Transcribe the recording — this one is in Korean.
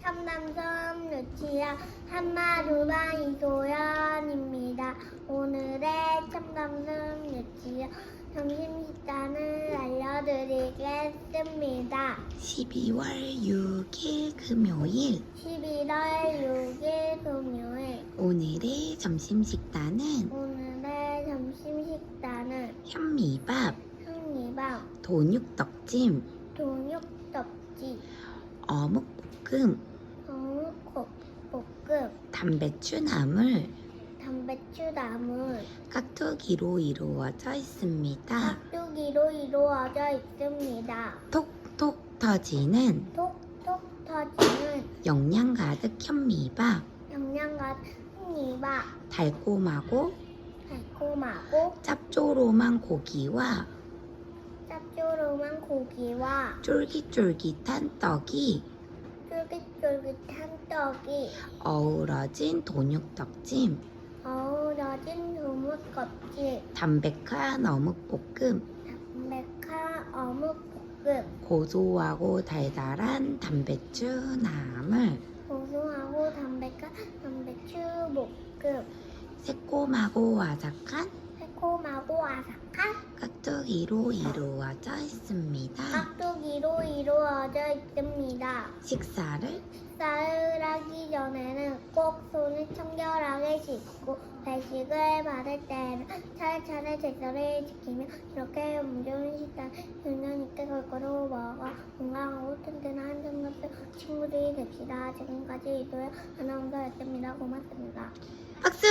삼남섬 유치원 한마루방 이소연입니다. 오늘의 삼남섬 유치원 점심 식단을 알려드리겠습니다. 12월 6일 금요일 11월 6일 금요일 오늘의 점심 식단은 오늘의 점심 식단은 현미밥, 현미밥, 돈육떡찜, 돈육떡지, 어묵 볶음, 어묵 볶음, 단배추 나물, 단배추 나물, 깍두기로 이루어져 있습니다. 깍두기로 이루어져 있습니다. 톡톡 터지는 톡톡 터지는 영양 가득 현미밥, 영양 같은 현미밥, 달콤하고 달콤하고 짭조름한 고기와 짭조름한 고기와 쫄깃쫄깃한 떡이 쫄깃쫄깃한 떡이 어우러진 돈육떡찜, 어우러진 두묵 껍질, 담백한 어묵볶음, 담백한 어묵볶음, 고소하고 달달한 단배추 나물, 고소하고 담백한 단배추 볶음, 새콤하고 아삭한 깍두기로 이루어져 있습니다. 깍두기로 이루어져 있습니다. 식사를 식사를 하기 전에는 꼭 손을 청결하게 씻고 배식을 받을 때는 차례차례 제자리를 지키며 이렇게 문제는 식단 유년 있게 골고루 먹어 건강하고 튼튼한 한정같은 친구들이 됩시다. 지금까지 이도현 아나운서였습니다. 고맙습니다. 박수!